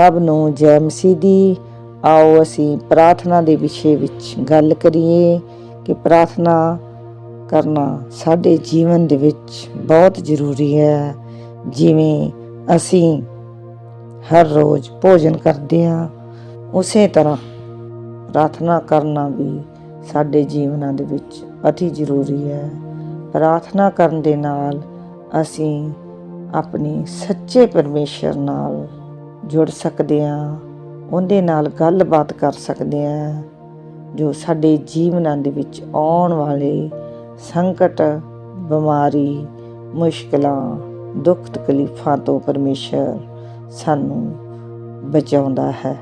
ਸਭ ਨੂੰ ਜੈ ਮਸੀਹ ਦੀ। ਆਓ ਅਸੀਂ ਪ੍ਰਾਰਥਨਾ ਦੇ ਵਿਸ਼ੇ ਵਿੱਚ ਗੱਲ ਕਰੀਏ ਕਿ ਪ੍ਰਾਰਥਨਾ ਕਰਨਾ ਸਾਡੇ ਜੀਵਨ ਦੇ ਵਿੱਚ ਬਹੁਤ ਜ਼ਰੂਰੀ ਹੈ। ਜਿਵੇਂ ਅਸੀਂ ਹਰ ਰੋਜ਼ ਭੋਜਨ ਕਰਦੇ ਹਾਂ, ਉਸੇ ਤਰ੍ਹਾਂ ਪ੍ਰਾਰਥਨਾ ਕਰਨਾ ਵੀ ਸਾਡੇ ਜੀਵਨਾਂ ਦੇ ਵਿੱਚ ਅਤੀ ਜ਼ਰੂਰੀ ਹੈ। ਪ੍ਰਾਰਥਨਾ ਕਰਨ ਦੇ ਨਾਲ ਅਸੀਂ ਆਪਣੇ ਸੱਚੇ ਪਰਮੇਸ਼ਰ ਨਾਲ ਜੁੜ ਸਕਦੇ ਹਾਂ, ਉਹਦੇ ਨਾਲ ਗੱਲਬਾਤ ਕਰ ਸਕਦੇ ਹਾਂ, ਜੋ ਸਾਡੇ ਜੀਵਨਾਂ ਦੇ ਵਿੱਚ ਆਉਣ ਵਾਲੇ ਸੰਕਟ, ਬਿਮਾਰੀ, ਮੁਸ਼ਕਲਾਂ, ਦੁੱਖ ਤਕਲੀਫਾਂ ਤੋਂ ਪਰਮੇਸ਼ਰ ਸਾਨੂੰ ਬਚਾਉਂਦਾ ਹੈ।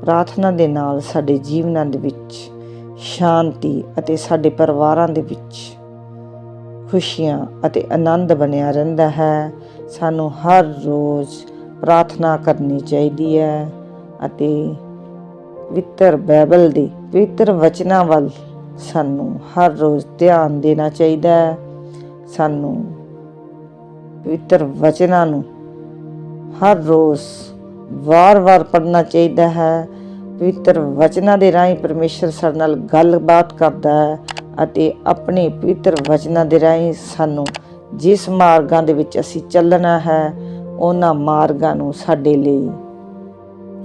ਪ੍ਰਾਰਥਨਾ ਦੇ ਨਾਲ ਸਾਡੇ ਜੀਵਨਾਂ ਦੇ ਵਿੱਚ ਸ਼ਾਂਤੀ ਅਤੇ ਸਾਡੇ ਪਰਿਵਾਰਾਂ ਦੇ ਵਿੱਚ ਖੁਸ਼ੀਆਂ ਅਤੇ ਆਨੰਦ ਬਣਿਆ ਰਹਿੰਦਾ ਹੈ। ਸਾਨੂੰ ਹਰ ਰੋਜ਼ ਪ੍ਰਾਰਥਨਾ ਕਰਨੀ ਚਾਹੀਦੀ ਹੈ ਅਤੇ ਪਵਿੱਤਰ ਬਾਈਬਲ ਦੇ ਪਵਿੱਤਰ ਵਚਨਾਂ ਵੱਲ ਸਾਨੂੰ ਹਰ ਰੋਜ਼ ਧਿਆਨ ਦੇਣਾ ਚਾਹੀਦਾ ਹੈ। ਸਾਨੂੰ ਪਵਿੱਤਰ ਵਚਨਾਂ ਨੂੰ ਹਰ ਰੋਜ਼ ਵਾਰ-ਵਾਰ ਪੜ੍ਹਨਾ ਚਾਹੀਦਾ ਹੈ। ਪਵਿੱਤਰ ਵਚਨਾਂ ਦੇ ਰਾਹੀਂ ਪਰਮੇਸ਼ਰ ਸਾਡੇ ਨਾਲ ਗੱਲਬਾਤ ਕਰਦਾ ਹੈ ਅਤੇ ਆਪਣੇ ਪਵਿੱਤਰ ਵਚਨਾਂ ਦੇ ਰਾਹੀਂ ਸਾਨੂੰ ਜਿਸ ਮਾਰਗਾਂ ਦੇ ਵਿੱਚ ਅਸੀਂ ਚੱਲਣਾ ਹੈ ਉਹਨਾਂ ਮਾਰਗਾਂ ਨੂੰ ਸਾਡੇ ਲਈ,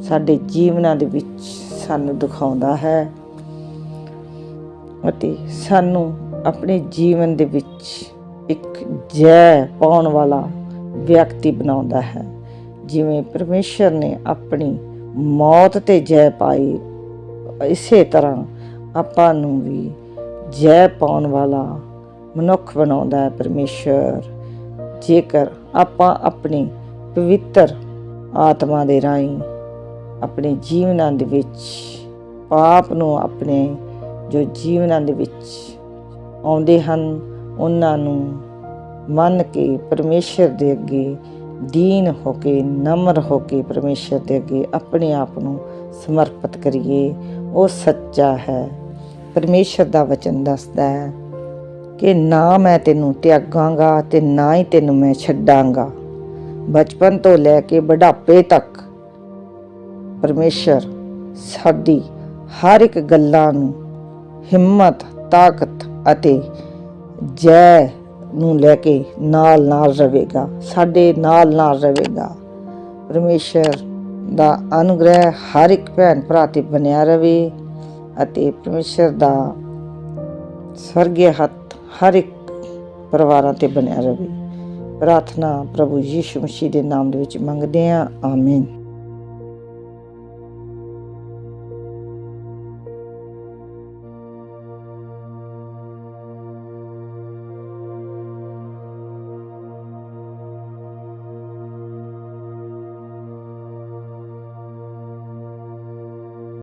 ਸਾਡੇ ਜੀਵਨਾਂ ਦੇ ਵਿੱਚ ਸਾਨੂੰ ਦਿਖਾਉਂਦਾ ਹੈ ਅਤੇ ਸਾਨੂੰ ਆਪਣੇ ਜੀਵਨ ਦੇ ਵਿੱਚ ਇੱਕ ਜੈ ਪਾਉਣ ਵਾਲਾ ਵਿਅਕਤੀ ਬਣਾਉਂਦਾ ਹੈ। ਜਿਵੇਂ ਪਰਮੇਸ਼ਰ ਨੇ ਆਪਣੀ ਮੌਤ ਤੇ ਜੈ ਪਾਈ, ਇਸੇ ਤਰ੍ਹਾਂ ਆਪਾਂ ਨੂੰ ਵੀ ਜੈ ਪਾਉਣ ਵਾਲਾ ਮਨੁੱਖ ਬਣਾਉਂਦਾ ਹੈ ਪਰਮੇਸ਼ਰ। ਜੇਕਰ ਆਪਾਂ ਆਪਣੀ ਪਵਿੱਤਰ ਆਤਮਾ ਦੇ ਰਾਹੀਂ ਆਪਣੇ ਜੀਵਨਾਂ ਦੇ ਵਿੱਚ, ਪਾਪ ਨੂੰ ਆਪਣੇ ਜੋ ਜੀਵਨਾਂ ਦੇ ਵਿੱਚ ਆਉਂਦੇ ਹਨ, ਉਹਨਾਂ ਨੂੰ ਮੰਨ ਕੇ ਪਰਮੇਸ਼ਰ ਦੇ ਅੱਗੇ, ਦੀਨ ਹੋ ਕੇ, ਨਮਰ ਹੋ ਕੇ ਪਰਮੇਸ਼ਰ ਦੇ ਅੱਗੇ ਆਪਣੇ ਆਪ ਨੂੰ ਸਮਰਪਿਤ ਕਰੀਏ। ਉਹ ਸੱਚਾ ਹੈ। ਪਰਮੇਸ਼ਰ ਦਾ ਵਚਨ ਦੱਸਦਾ ਹੈ ਕਿ ਨਾ ਮੈਂ ਤੈਨੂੰ ਤਿਆਗਾਂਗਾ ਤੇ ਨਾ ਹੀ ਤੈਨੂੰ ਮੈਂ ਛੱਡਾਂਗਾ। ਬਚਪਨ ਤੋਂ ਲੈ ਕੇ ਬੁਢਾਪੇ ਤੱਕ ਪਰਮੇਸ਼ਰ ਸਾਡੀ ਹਰ ਇੱਕ ਗੱਲਾਂ ਨੂੰ ਹਿੰਮਤ, ਤਾਕਤ ਅਤੇ ਜੈ ਨੂੰ ਲੈ ਕੇ ਨਾਲ ਨਾਲ ਰਹੇਗਾ, ਸਾਡੇ ਨਾਲ ਨਾਲ ਰਹੇਗਾ। ਪਰਮੇਸ਼ਰ ਦਾ ਅਨੁਗ੍ਰਹਿ ਹਰ ਇੱਕ ਭੈਣ ਭਰਾ ਤੇ ਬਣਿਆ ਰਵੇ ਅਤੇ ਪਰਮੇਸ਼ਰ ਦਾ ਸਵਰਗੀ ਹੱਥ ਹਰ ਇੱਕ ਪਰਿਵਾਰਾਂ ਤੇ ਬਣਿਆ ਰਵੇ। ਪ੍ਰਾਰਥਨਾ ਪ੍ਰਭੂ ਯੀਸ਼ੂ ਮਸੀਹ ਦੇ ਨਾਮ ਦੇ ਵਿੱਚ ਮੰਗਦੇ ਹਾਂ ਆਮੀਨ।